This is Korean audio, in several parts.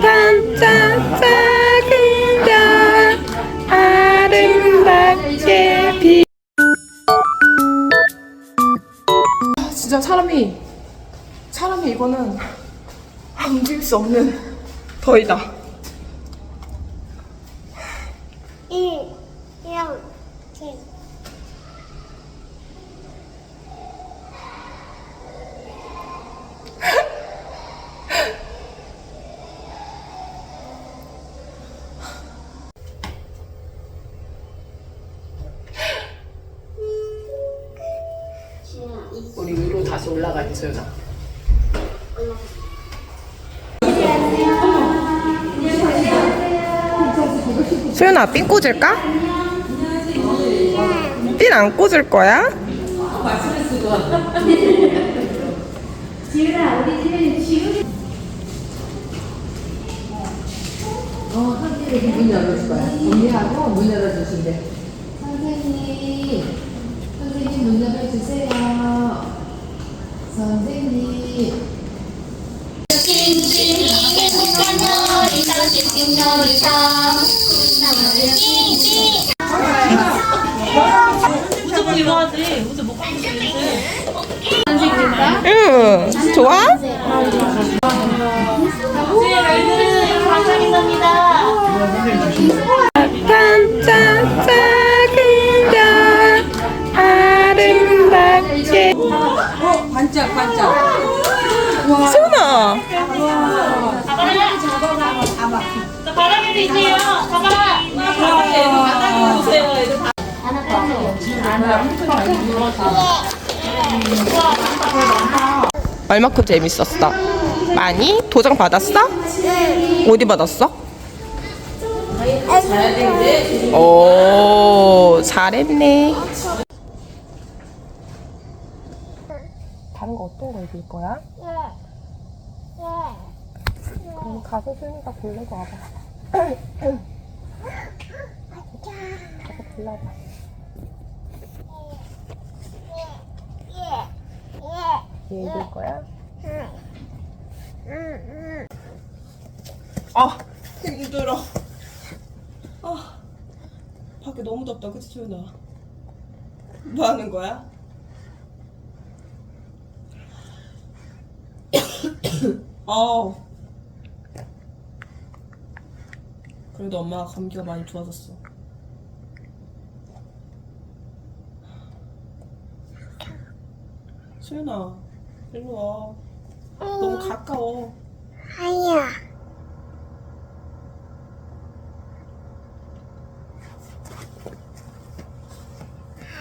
반짝 작은 별 아름답게 비 아, 진짜 사람이 사람이 이거는 아, 움직일 수 없는 더위다. 일, 소연아 소연아 핀 꽂을까? 핀안 꽂을 거야? 문 열어줄 거야. 정리하고 문 열어주신대. 선생님, 선생님 문 열어주세요. 선생님. 응 좋아? 소연아 바닥에도 있네요. 봐봐. 얼마큼 재밌었어? 많이? 도장 받았어? 어디 받았어? 오 잘했네 다른 거 어떤 거 입을 거야? 그럼 가서 순이가 골라서 와봐 가서 골라봐 얘 입을 거야? 아 힘들어 아 밖에 너무 덥다 그치 소연아 뭐 하는 거야? 아우 그래도 엄마가 감기가 많이 좋아졌어 소연아 일로 와 너무 가까워 아니야.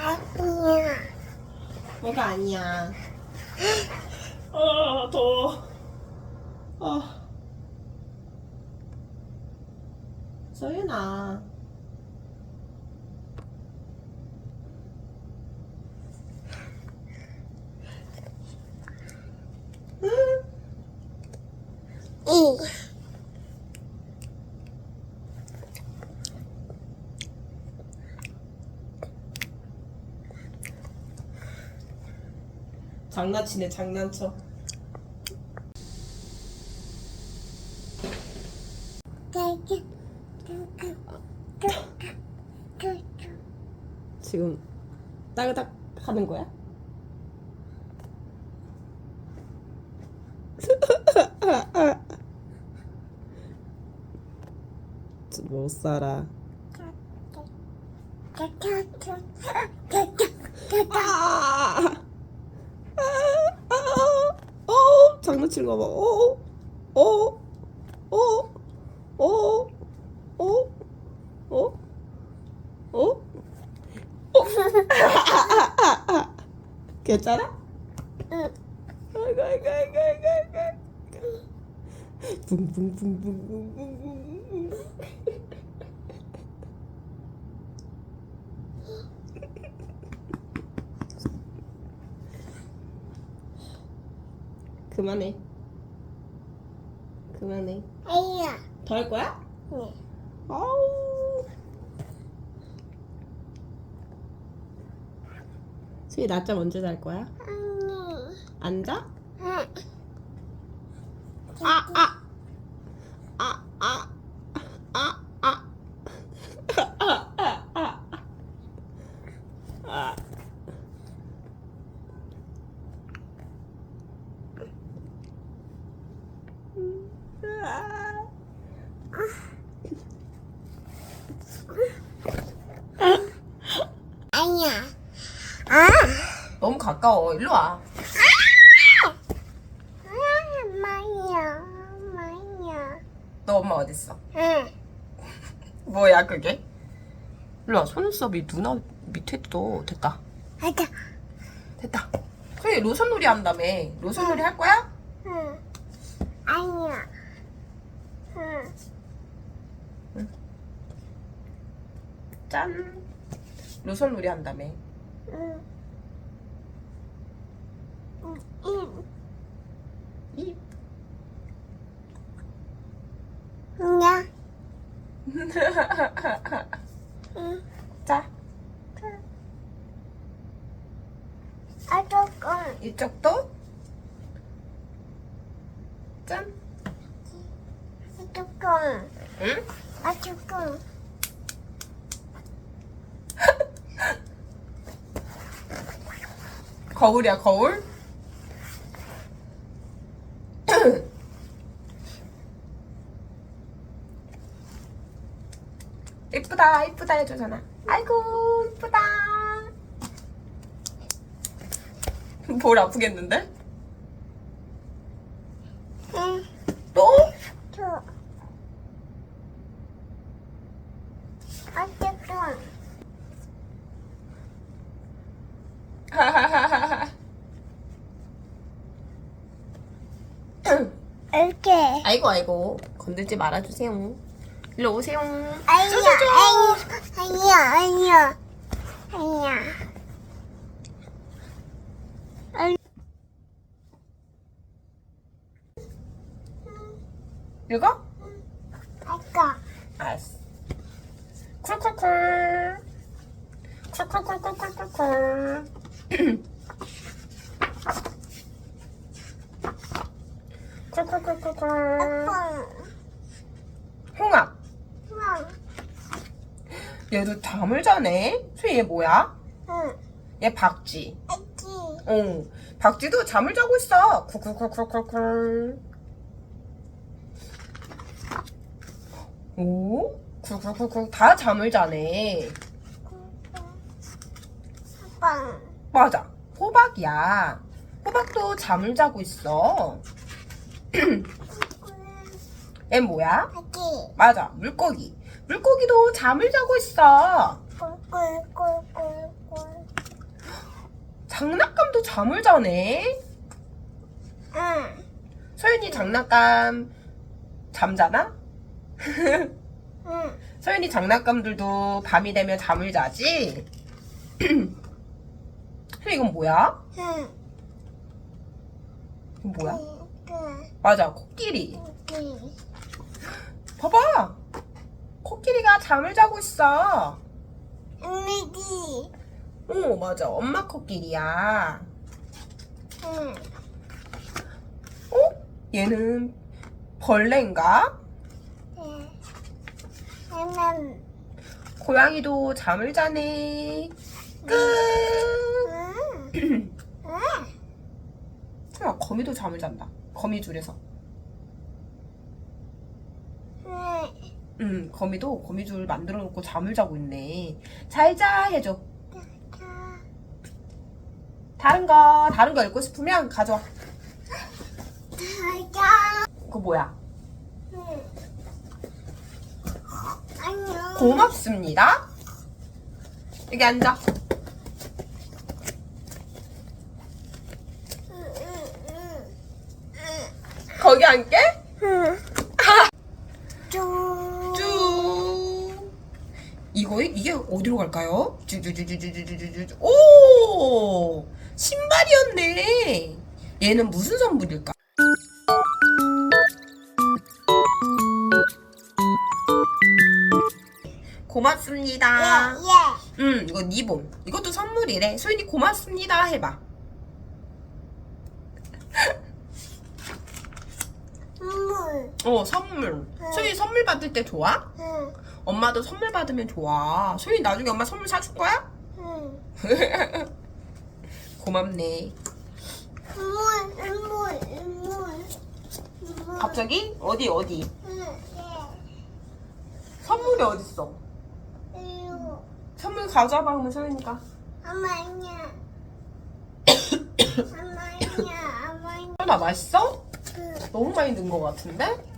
아니야. 뭐가 아니야. 아, 더워. 아. 서윤아. 이. 장난치네, 장난쳐. 지금 따그닥 하는 거야? 못 살아. 아! 아! 아! 어! 장난치는 거 봐. 어! 어! 어! 어! 어! 어? 어? 어? 괜찮아? 응. 아이고 아이고 아이고 아이고 아이고 붕붕붕붕붕붕붕 그만해 그만해 아니야. 더 할 거야? 네. 아우 수희 낮잠 언제 잘 거야? 아니. 앉아? 아. 아, 아. 아, 아, 아. 아. 아니야. 아, 너무 가까워. 일로 와. 아, 마이야, 마이야. 너 엄마 어딨어? 응. 뭐야 그게? 일로 와. 속눈썹이 누나 밑에 또 됐다. 하자. 됐다. 소희 로션 놀이 한다며. 로션 놀이 할 거야? 응. 아니야. 응. 짠. 로션놀이 한다며. 응. 응. 응. 입. 야. 응. 자. 아, 조금. 이쪽도. 짠. 아, 조금. 응? 아, 조금. 거울이야 거울. 이쁘다 이쁘다 해주잖아. 아이고 이쁘다. 볼 아프겠는데? 응. 또? 줘. 아, 조금. 이렇게. 아이고 아이고 건들지 말아주세요. 일로 오세요. 아니야. 아니야, 아니야, 아니야. 이거? 아까. 알았어. 쿨쿨쿨. 쿨쿨쿨쿨쿨쿨. 쿨쿨쿨쿨쿨. 아빠. 홍합. 응. 얘도 잠을 자네. 소희 얘 뭐야? 응. 얘 박쥐. 어. 박쥐도 잠을 자고 있어. 쿨쿨쿨쿨쿨쿨. 오? 쿨쿨쿨쿨. 다 잠을 자네. 맞아. 호박이야. 호박도 잠을 자고 있어. 얘 뭐야? 아기. 맞아. 물고기. 물고기도 잠을 자고 있어. 꿀꿀꿀꿀꿀. 장난감도 잠을 자네. 응. 소윤이 장난감 잠자나? 응. 소윤이 장난감들도 밤이 되면 잠을 자지? 소윤 이건 뭐야? 응. 이건 뭐야? 그. 맞아. 코끼리. 그. 봐봐. 코끼리가 잠을 자고 있어. 언니기. 오, 맞아. 엄마 코끼리야. 응. 어? 얘는 벌레인가? 네. 얘는. 고양이도 잠을 자네. 끝. 응. 응. 설마 거미도 잠을 잔다. 거미줄에서. 응. 응, 거미도 거미줄 만들어 놓고 잠을 자고 있네. 잘 자 해줘. 다른 거, 다른 거 읽고 싶으면 가져와. 가자. 그거 뭐야? 응. 안녕. 고맙습니다. 여기 앉아. 여기 앉게? 이거 이게 어디로 갈까요? 오! 신발이었네. 얘는 무슨 선물일까? 고맙습니다. 예, 예. 음, 이거 니본. 이것도 선물이래. 소윤이 고맙습니다. 해봐. 어 선물. 소윤이 선물 받을 때 좋아? 응. 엄마도 선물 받으면 좋아. 소윤이 나중에 엄마 선물 사줄 거야? 응. 고맙네. 물, 물, 물. 물. 갑자기 어디 어디? 응. 선물이 어딨어? 예. 이거. 선물 가져와봐 그러면 소윤이가. 엄마냐. 엄마냐. 엄마냐. 소윤아 맛있어? 응. 너무 많이 넣은 것 같은데?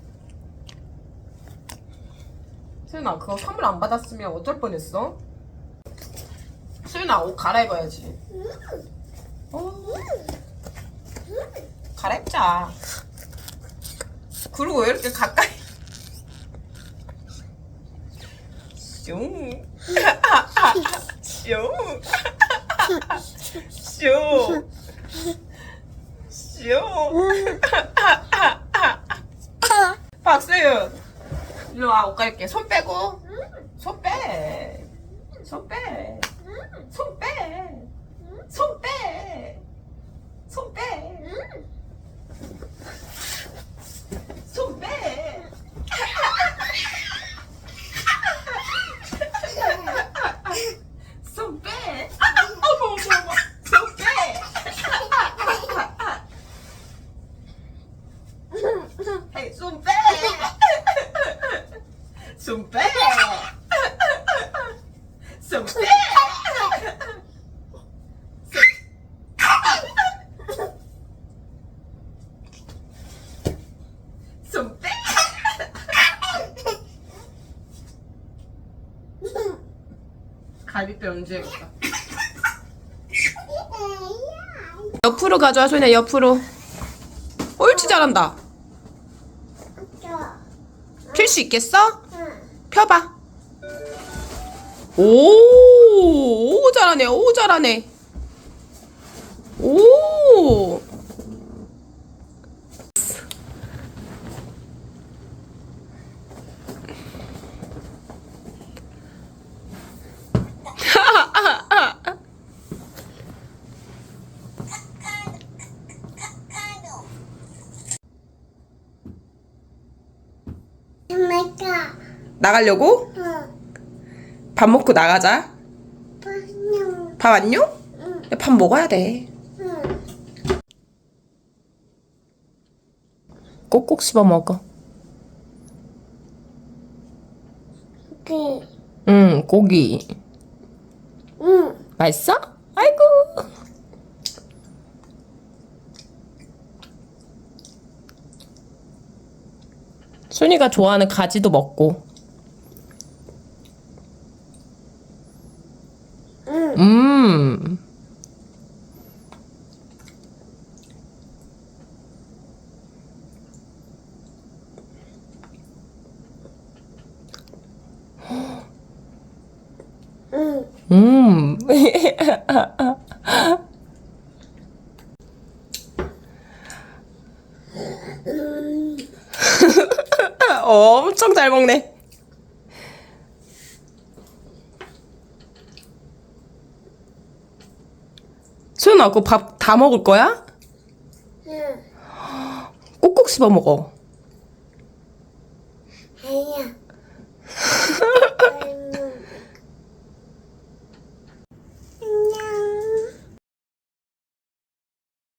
소윤아 그거 선물 안 받았으면 어쩔 뻔했어? 소윤아 옷 갈아입어야지 어, 갈아입자 그리고 왜 이렇게 가까이 슝 슝. 슝. 슝. 박수윤 일로 와 옷 갈게 손 빼고 손 빼. 손 빼. 손 빼. 손 빼. 손 빼. 손 빼. 손 빼. 아, 어머 어머 어머. 손 빼. 헤이, 손 빼. 손 빼. 손 빼. 손 빼. 갈비뼈 해볼까? 옆으로 가져와 소연아 옆으로. 옳지 잘한다. 필 수 있겠어? 펴봐. 오, 오 잘하네 오 잘하네. 오 엄마가. 나가려고? 응. 밥 먹고 나가자 안녕. 밥 안녕? 응. 밥 먹어야 돼 응. 꼭꼭 씹어 먹어 그. 응 고기 응. 맛있어? 아이고 순이가 좋아하는 가지도 먹고 응. 음 응. 음. 엄청 잘 먹네. 갖고 밥 다 먹을 거야? 응. 꼭꼭 씹어 먹어. 아니야.